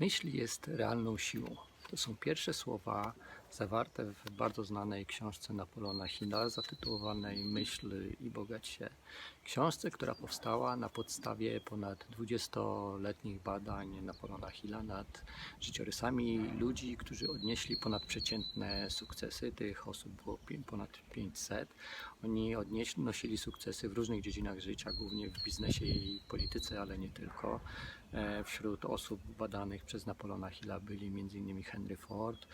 Myśl jest realną siłą. To są pierwsze słowa zawarte w bardzo znanej książce Napoleona Hilla zatytułowanej Myśl i bogać się. Książce, która powstała na podstawie ponad 20-letnich badań Napoleona Hilla nad życiorysami ludzi, którzy odnieśli ponadprzeciętne sukcesy. Tych osób było ponad 500. Oni odnieśli, nosili sukcesy w różnych dziedzinach życia, głównie w biznesie i polityce, ale nie tylko. E, Wśród osób badanych przez Napoleona Hilla byli m.in. Henry Ford,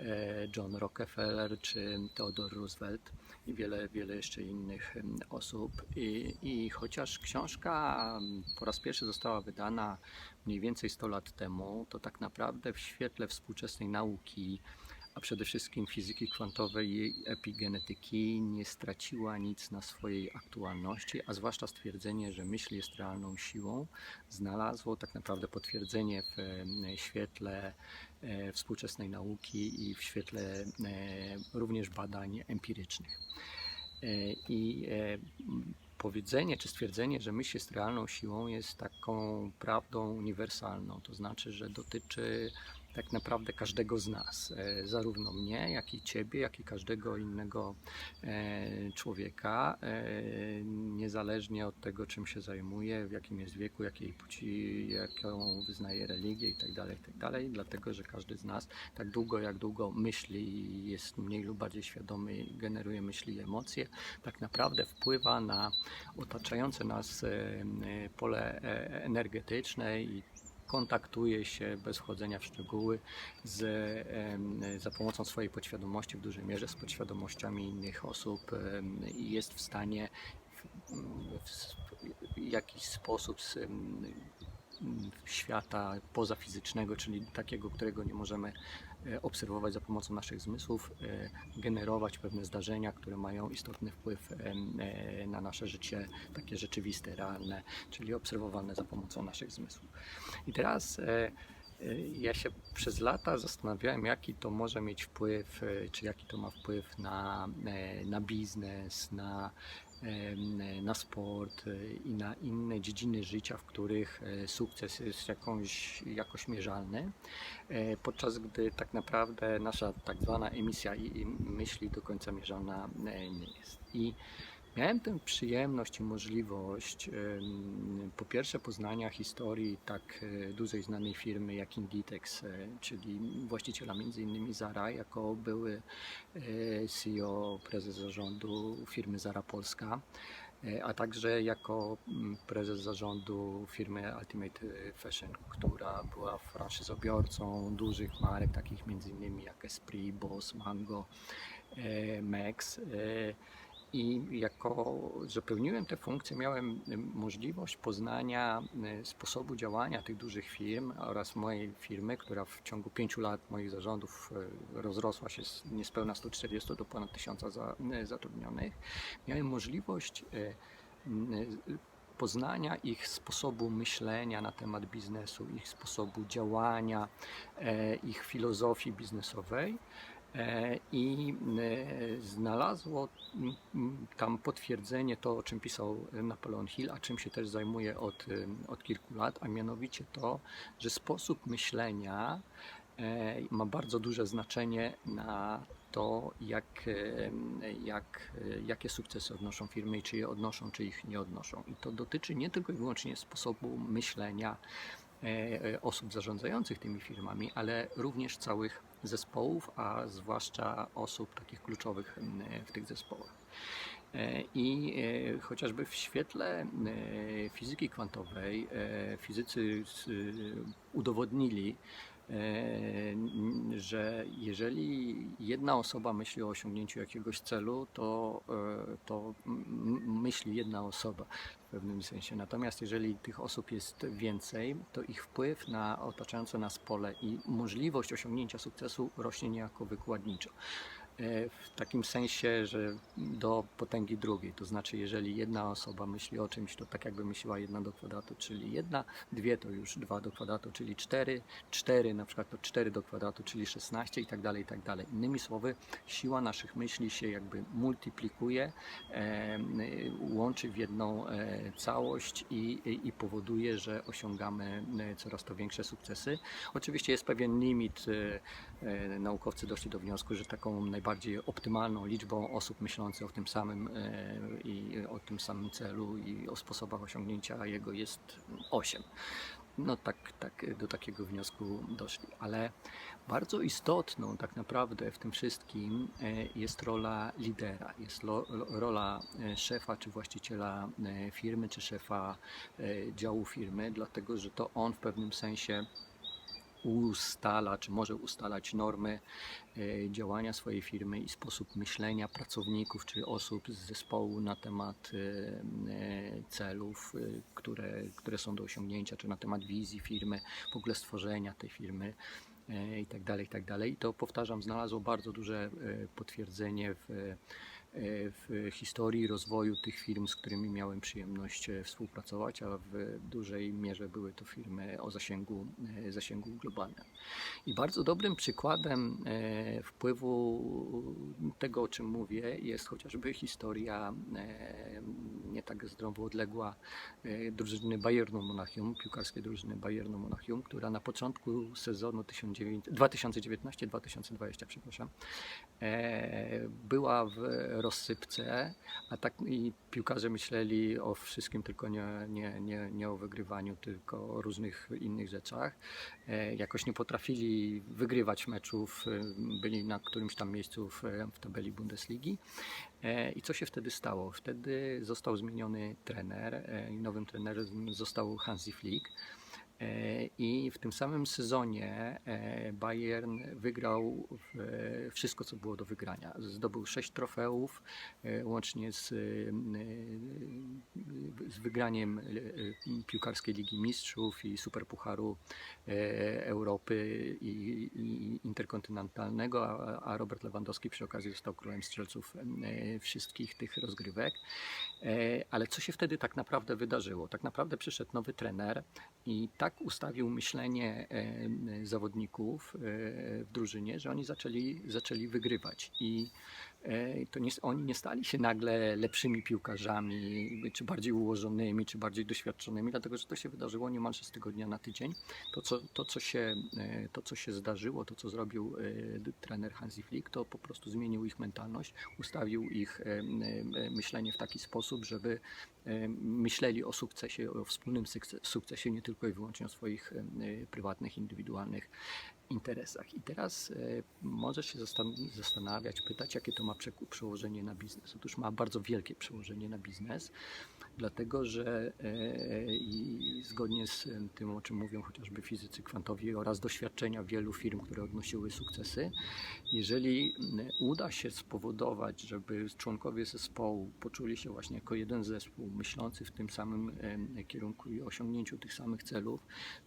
e, John Rockefeller czy Theodore Roosevelt i wiele, wiele jeszcze innych osób. I, I chociaż książka po raz pierwszy została wydana mniej więcej 100 lat temu, to tak naprawdę w świetle współczesnej nauki, a przede wszystkim fizyki kwantowej i epigenetyki nie straciła nic na swojej aktualności, a zwłaszcza stwierdzenie, że myśl jest realną siłą, znalazło tak naprawdę potwierdzenie w e, świetle e, współczesnej nauki i w świetle e, również badań empirycznych. I powiedzenie czy stwierdzenie, że myśl jest realną siłą, jest taką prawdą uniwersalną. To znaczy, że dotyczy tak naprawdę każdego z nas, e, zarówno mnie, jak i ciebie, jak i każdego innego e, człowieka, e, niezależnie od tego, czym się zajmuje, w jakim jest wieku, jakiej płci, jaką wyznaje religię itd., itd., dlatego, że każdy z nas tak długo, jak długo myśli, jest mniej lub bardziej świadomy, generuje myśli i emocje, tak naprawdę wpływa na otaczające nas pole energetyczne i kontaktuje się bez wchodzenia w szczegóły z, za pomocą swojej podświadomości w dużej mierze z podświadomościami innych osób i jest w stanie w, w, jakiś sposób świata pozafizycznego, czyli takiego, którego nie możemy e, obserwować za pomocą naszych zmysłów, e, generować pewne zdarzenia, które mają istotny wpływ e, na nasze życie, takie rzeczywiste, realne, czyli obserwowalne za pomocą naszych zmysłów. I teraz ja się przez lata zastanawiałem, jaki to może mieć wpływ, czy jaki to ma wpływ na, na biznes, na, na sport e, i na inne dziedziny życia, w których e, sukces jest jakąś, jakoś mierzalny, e, podczas gdy tak naprawdę nasza tak zwana emisja myśli do końca mierzalna nie jest. I Miałem tę przyjemność i możliwość po pierwsze poznania historii tak e, dużej znanej firmy jak Inditex, e, czyli właściciela m.in. Zara, jako były e, CEO, prezes zarządu firmy Zara Polska, a także jako prezes zarządu firmy Ultimate Fashion, która była franszyzobiorcą dużych marek, takich m.in. jak Esprit, Boss, Mango, Max. E, i jako, że pełniłem tę funkcję, miałem możliwość poznania y, sposobu działania tych dużych firm oraz mojej firmy, która w ciągu pięciu lat moich zarządów y, rozrosła się z niespełna 140 do ponad 1000 za, y, zatrudnionych. Miałem możliwość poznania ich sposobu myślenia na temat biznesu, ich sposobu działania, e, ich filozofii biznesowej. E, I e, znalazło tam potwierdzenie to, o czym pisał Napoleon Hill, a czym się też zajmuje od, em, od kilku lat, a mianowicie to, że sposób myślenia e, ma bardzo duże znaczenie na to, jak, jak, e, jakie sukcesy odnoszą firmy i czy je odnoszą, czy ich nie odnoszą. I to dotyczy nie tylko i wyłącznie sposobu myślenia e, e, osób zarządzających tymi firmami, ale również całych zespołów, a zwłaszcza osób takich kluczowych m, w tych zespołach. E, I e, chociażby w świetle e, fizyki kwantowej fizycy udowodnili, że jeżeli jedna osoba myśli o osiągnięciu jakiegoś celu, to, to myśli jedna osoba w pewnym sensie. Natomiast jeżeli tych osób jest więcej, to ich wpływ na otaczające nas pole i możliwość osiągnięcia sukcesu rośnie niejako wykładniczo. E, w takim sensie, że do potęgi drugiej. To znaczy, jeżeli jedna osoba myśli o czymś, to tak jakby myślała jedna do kwadratu, czyli jedna, dwie to już dwa do kwadratu, czyli cztery, cztery na przykład to cztery do kwadratu, czyli 16 i tak dalej, i tak dalej. Innymi słowy, siła naszych myśli się jakby multiplikuje, e, łączy w jedną e, całość i, i, i powoduje, że osiągamy e, coraz to większe sukcesy. Oczywiście jest pewien limit. e, e, Naukowcy doszli do wniosku, że taką najbardziej optymalną liczbą osób myślących o tym samym e, i o tym samym celu i o sposobach osiągnięcia jego jest 8. No tak, tak do takiego wniosku doszli, ale bardzo istotną tak naprawdę w tym wszystkim e, jest rola lidera, jest lo, rola e, szefa czy właściciela firmy, czy szefa działu firmy, dlatego że to on w pewnym sensie ustala, czy może ustalać normy e, działania swojej firmy i sposób myślenia pracowników czy osób z zespołu na temat e, e, celów, które, które są do osiągnięcia, czy na temat wizji firmy, w ogóle stworzenia tej firmy i tak dalej, i tak dalej. I to powtarzam, znalazło bardzo duże potwierdzenie w, w historii rozwoju tych firm, z którymi miałem przyjemność e, współpracować, a w dużej mierze były to firmy o zasięgu, e, zasięgu globalnym. I bardzo dobrym przykładem e, wpływu tego, o czym mówię, jest chociażby historia nie tak zdrowo odległa e, drużyny Bayernu Monachium, piłkarskiej drużyny Bayernu Monachium, która na początku sezonu 1900 2019-2020, przepraszam, e, była w rozsypce, a tak i piłkarze myśleli o wszystkim, tylko nie, nie, nie, nie o wygrywaniu, tylko o różnych innych rzeczach. E, Jakoś nie potrafili wygrywać meczów, byli na którymś tam miejscu w, w tabeli Bundesligi. I co się wtedy stało? Wtedy został zmieniony trener e, nowym trenerem został Hansi Flick. E, I w tym samym sezonie e, Bayern wygrał wszystko, co było do wygrania. Zdobył sześć trofeów, e, łącznie z, z wygraniem piłkarskiej Ligi Mistrzów i Superpucharu Europy i, i interkontynentalnego, a, Robert Lewandowski przy okazji został królem strzelców wszystkich tych rozgrywek. Ale co się wtedy tak naprawdę wydarzyło? Tak naprawdę przyszedł nowy trener i tak ustawił myślenie e, zawodników e, w drużynie, że oni zaczęli, zaczęli wygrywać. I to nie, oni nie stali się nagle lepszymi piłkarzami, czy bardziej ułożonymi, czy bardziej doświadczonymi, dlatego że to się wydarzyło niemalże z tygodnia na tydzień. To, co, to, co, się, e, to, co się zdarzyło, to, co zrobił e, trener Hansi Flick, to po prostu zmienił ich mentalność, ustawił ich e, e, myślenie w taki sposób, żeby e, myśleli o sukcesie, o wspólnym sukce- sukcesie, nie tylko i wyłącznie o swoich e, prywatnych, indywidualnych interesach. I teraz e, możesz się zastan- zastanawiać, pytać, jakie to ma przeku- przełożenie na biznes. Otóż ma bardzo wielkie przełożenie na biznes, dlatego że e, i zgodnie z em, tym, o czym mówią chociażby fizycy kwantowi oraz doświadczenia wielu firm, które odnosiły sukcesy, jeżeli m, uda się spowodować, żeby członkowie zespołu poczuli się właśnie jako jeden zespół, myślący w tym samym kierunku i osiągnięciu tych samych celów,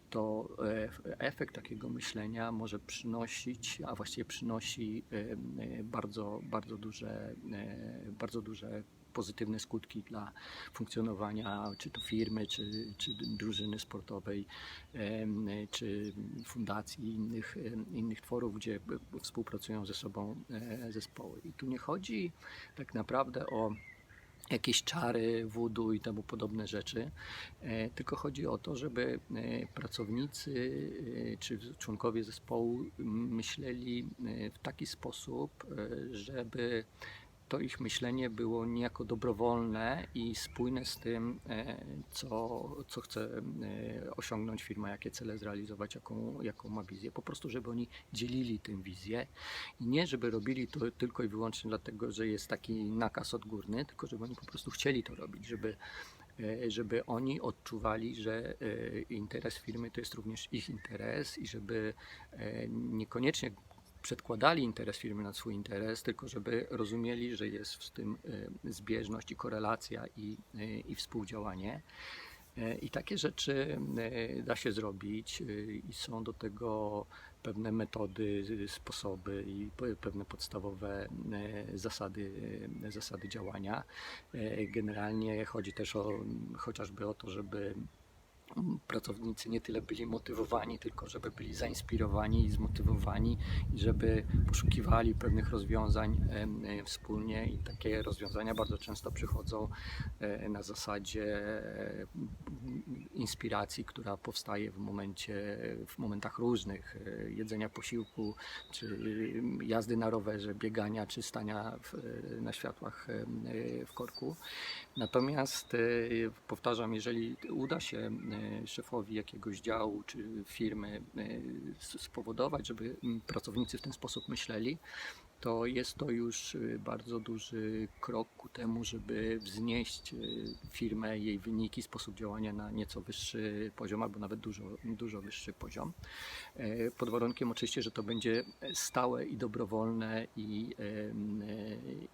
to e, efekt takiego myślenia może przynosić, a właściwie przynosi e, bardzo, bardzo duże, e, bardzo duże pozytywne skutki dla funkcjonowania czy to firmy, czy, czy drużyny sportowej, czy fundacji, innych, em, innych tworów, gdzie współpracują ze sobą e, zespoły. I tu nie chodzi tak naprawdę o jakieś czary, voodoo i temu podobne rzeczy, e, tylko chodzi o to, żeby e, pracownicy e, czy członkowie zespołu myśleli w taki sposób, żeby to ich myślenie było niejako dobrowolne i spójne z tym, e, co, co chce e, osiągnąć firma, jakie cele zrealizować, jaką, jaką ma wizję. Po prostu, żeby oni dzielili tę wizję i nie, żeby robili to tylko i wyłącznie dlatego, że jest taki nakaz odgórny, tylko żeby oni po prostu chcieli to robić, żeby e, żeby oni odczuwali, że interes firmy to jest również ich interes i żeby niekoniecznie przedkładali interes firmy nad swój interes, tylko żeby rozumieli, że jest w tym e, zbieżność i korelacja i, e, i współdziałanie. E, I takie rzeczy da się zrobić i są do tego pewne metody, sposoby i pe- pewne podstawowe zasady, zasady działania. Generalnie chodzi też o chociażby o to, żeby pracownicy nie tyle byli motywowani, tylko żeby byli zainspirowani i zmotywowani i żeby poszukiwali pewnych rozwiązań wspólnie i takie rozwiązania bardzo często przychodzą na zasadzie inspiracji, która powstaje w momencie, w momentach różnych, jedzenia posiłku, czy jazdy na rowerze, biegania, czy stania w, na światłach w korku. Natomiast e, powtarzam, jeżeli uda się szefowi jakiegoś działu czy firmy e, spowodować, żeby m, pracownicy w ten sposób myśleli, to jest to już e, bardzo duży krok ku temu, żeby wznieść e, firmę, jej wyniki, sposób działania na nieco wyższy poziom, albo nawet dużo, dużo wyższy poziom. Pod warunkiem oczywiście, że to będzie stałe i dobrowolne i,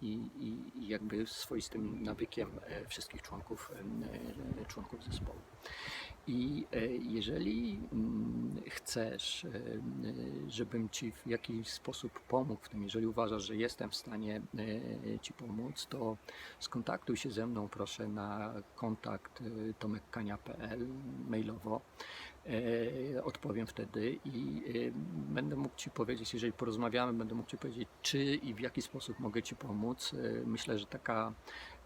i, i, jakby swoistym nawykiem wszystkich członków, członków zespołu. I e, jeżeli mm, chcesz, e, żebym Ci w jakiś sposób pomógł w tym, jeżeli uważasz, że jestem w stanie e, Ci pomóc, to skontaktuj się ze mną proszę na kontakt tomekkania.pl mailowo. Odpowiem wtedy i będę mógł Ci powiedzieć, jeżeli porozmawiamy, będę mógł Ci powiedzieć, czy i w jaki sposób mogę Ci pomóc. Myślę, że taka,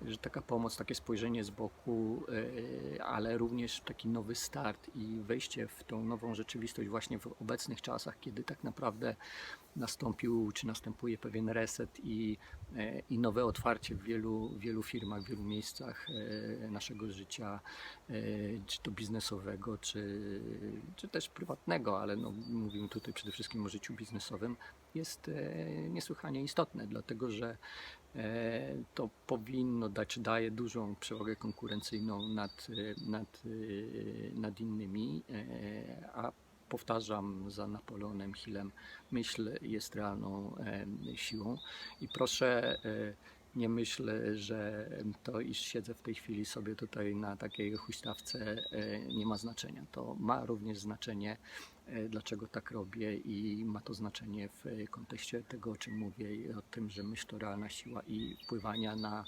że taka pomoc, takie spojrzenie z boku, e, ale również taki nowy start i wejście w tą nową rzeczywistość właśnie w obecnych czasach, kiedy tak naprawdę nastąpił czy następuje pewien reset i, e, i nowe otwarcie w wielu, wielu firmach, w wielu miejscach e, naszego życia, czy to biznesowego, czy, czy też prywatnego, ale no, mówimy tutaj przede wszystkim o życiu biznesowym, jest niesłychanie istotne, dlatego że to powinno dać, daje dużą przewagę konkurencyjną nad, e, nad, e, nad innymi, e, a powtarzam za Napoleonem Hillem, myśl jest realną e, siłą i proszę e, nie myślę, że to, iż siedzę w tej chwili sobie tutaj na takiej huśtawce e, nie ma znaczenia. To ma również znaczenie, e, dlaczego tak robię i ma to znaczenie w e, kontekście tego, o czym mówię o tym, że myśl to realna siła i wpływania na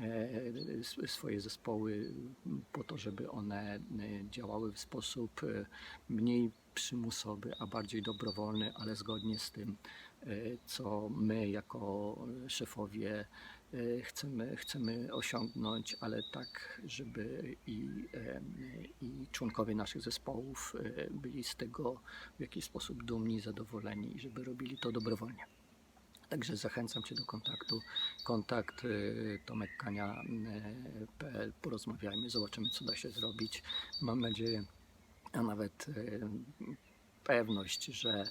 e, swoje zespoły po to, żeby one e, działały w sposób e, mniej przymusowy, a bardziej dobrowolny, ale zgodnie z tym, e, co my jako szefowie e, chcemy, chcemy osiągnąć, ale tak, żeby i, e, i członkowie naszych zespołów e, byli z tego w jakiś sposób dumni, zadowoleni i żeby robili to dobrowolnie. Także zachęcam Cię do kontaktu. Kontakt y, tomekkania.pl. Porozmawiajmy, zobaczymy, co da się zrobić. Mam nadzieję, a nawet pewność, że e,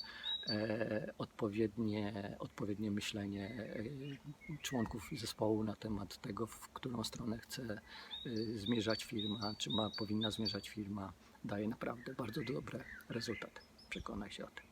odpowiednie, odpowiednie myślenie e, członków zespołu na temat tego, w którą stronę chce y, zmierzać firma, czy ma, powinna zmierzać firma, daje naprawdę bardzo dobre rezultaty. Przekonaj się o tym.